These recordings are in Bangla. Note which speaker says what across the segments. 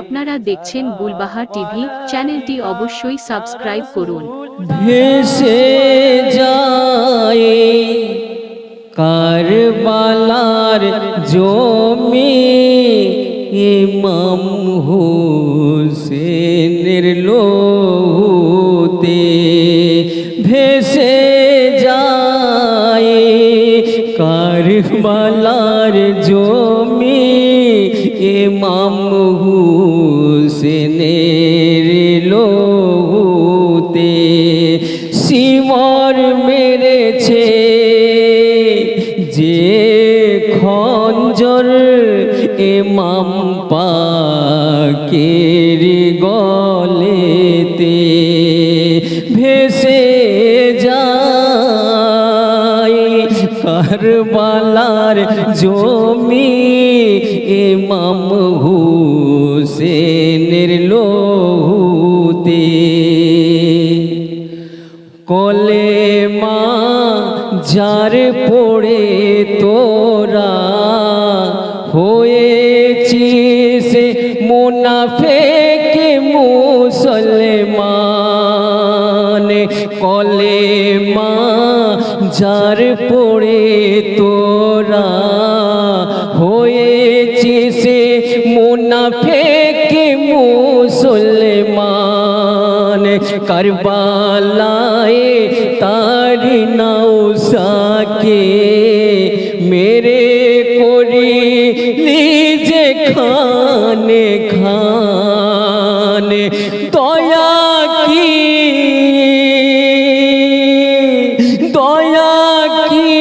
Speaker 1: আপনারা দেখছেন বুলবাহা টিভি, চ্যানেলটি অবশ্যই সাবস্ক্রাইব করুন।
Speaker 2: ভেসে যায় কারবালার জমি, ইমাম হুসেনের লোতে ভেসে যায় কারবালার লোতে সিমর মেরেছে। যে খঞ্জর এমাম পাকের গলেতে ভেসে যায়। কারবালার জমি এমাম হুসেনের যার পড়ে তোরা হয়েছিস মুনাফেক মুসলমান কলে মা যার পড়ে তোরা হয়েছিস মুনাফেক মুসলমান কারবালায় খানে খানে দয়া কি? দয়া কি?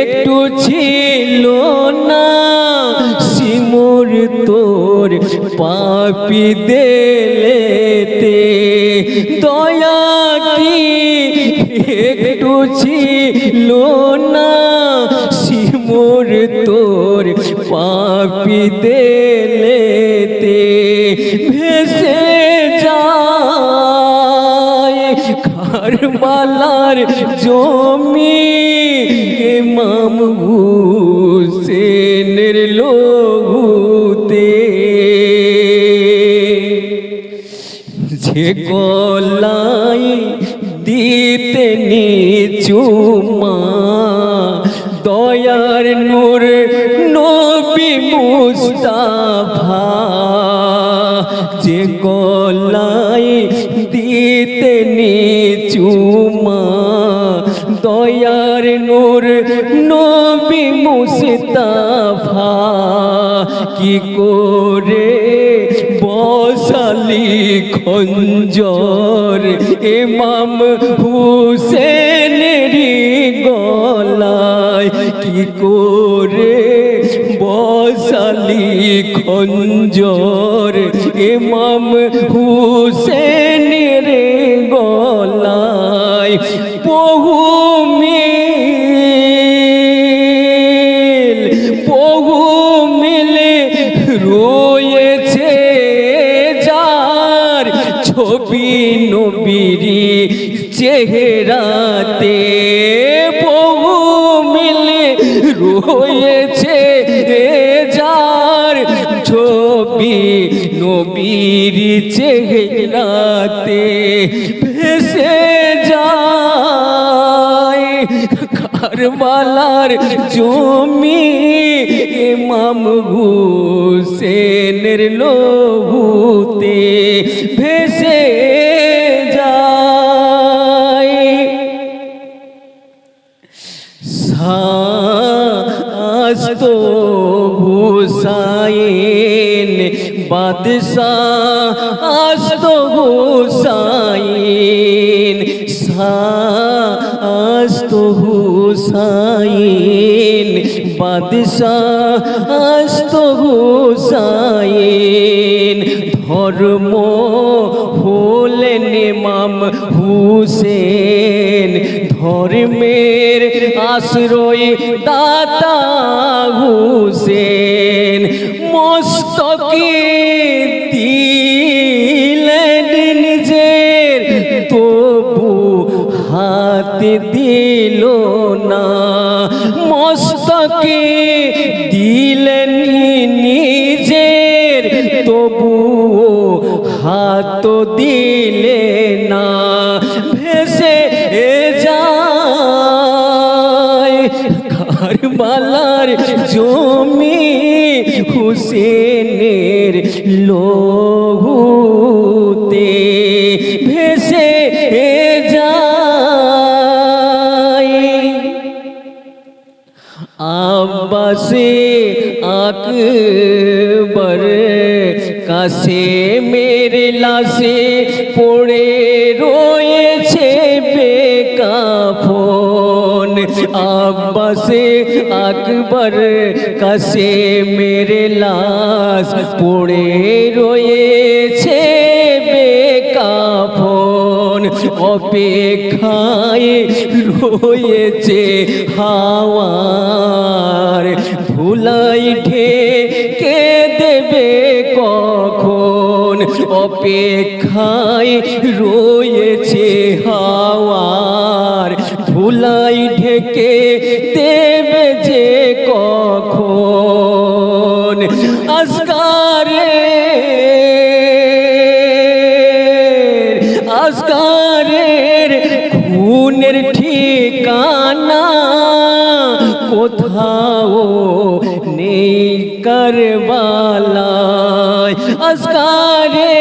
Speaker 2: একটু ছিল না তোর পাপি দেলেতে। দয়া কি? একটু ছিল কারবালার জমি ইমাম হুসেনের লোগুতে। যে গলাই দিতে নিচুমা দয়ার নূর নবী মুস্তাফা। যে গলাই মুস্তাফা, কি করে বসালি খঞ্জর? ইমাম হুসেনেরি গলায় কি করে বসালি খঞ্জর? ইমাম হুসেনের গলায় বহু ছবি নবীরি চেহারাতে বহু মিলে রয়েছে যার ছবি নবীর চেহারাতে ভেসে যায়। কারবালার জমি ইমাম হুসেনের লোহুতে ভেসে যায়। সাস্ত হুসাইন বাদশাহ আস্ত হুসাইন সাস্ত হুসাইন, বাদশাহ আস্ত হুসাইন। ধর্ম হলেন ইমাম হুসেন। ধর্মের আশ্রয় দাতা হুসেন। মস্তকে দিলেন নিজের, তবু হাত দিল আমাকে দিলেন নিজের তবু হাত দিলে না ভেসে এ যায়। জমি হুসেনের লোক আব্বাসে আকবর কাছে মেরে লাশে পড়ে রয়েছে বেকাফন আব্বাসে আকবর কাছে মেরে লাশ পড়ে রয়েছে অপেক্ষায় রয়েছে হাওয়ার। ভুলাই ঢেকে দেবে কখন? অপেক্ষায় রয়েছে হাওয়ার। ধুলাই ঢেকে দেবে যে কখন? আসকারে খুনের ঠিকানা কোথাও নেই করবালায়। আসকারের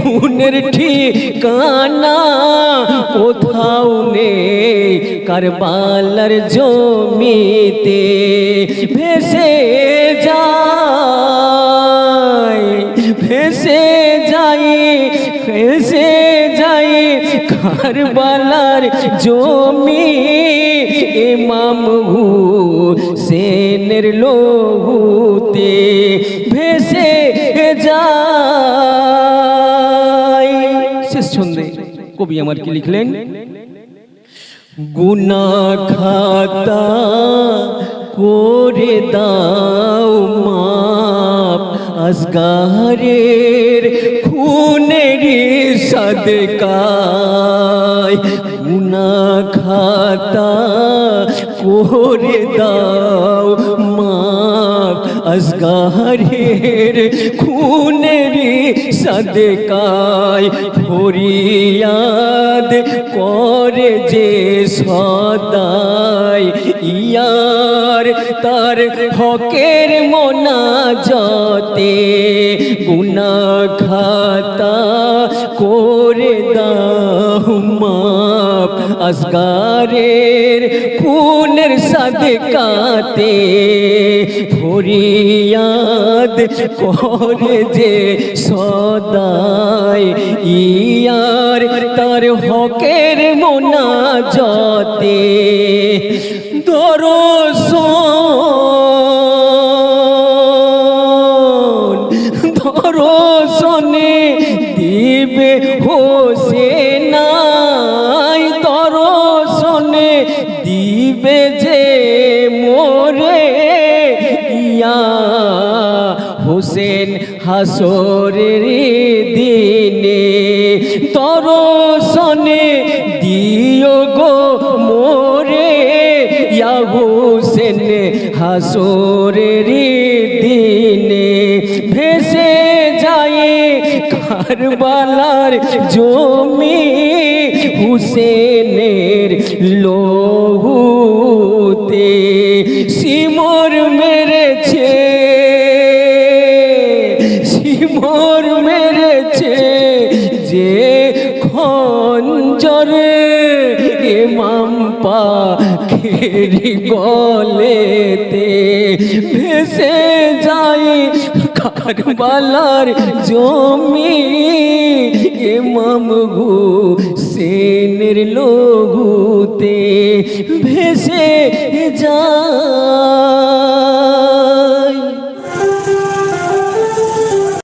Speaker 2: খুনের ঠিকানা কোথাও নেই কারবালার জমিতে ভেসে যায়, ভেসে যাই ভেসে যাই কারবালার জমি। ইমাম হুসেনের লোহুতে ভেসে যায়। শেষ ছন্দে কবি আমার কি লিখলেন? গুনা খাতা করে দাও মাপ আসগারের সদকায় গুনা খাতা করে দাও মাপ। আসগারের খুনের সদকায় ফরিয়াদ করে যে সদাই। ইয়ার তার হকের মোনা যতে গুনা খাতা করে আসগারের খুনের সদকাতে ফরিয়াদ করে যে সদায় ইয়ার তার হকের মোনা যতে দরশন দরশনে দিবে হোসে দিবে যে মোরে ইয়া হোসেন হাসরের দিনে দরশনে দিও গো মোরে ইয়া হোসেন হাসরের দিনে ভেসে যায় কারবালার জমি হুসেনের লোহুতে সিমর মেরেছে সিমর মেরেছে যে খঞ্জর ইমাম বলে গলেতে ভেসে যাই কারবালার জমি ইমাম হুসেনের লঘুতে ভেসে যায়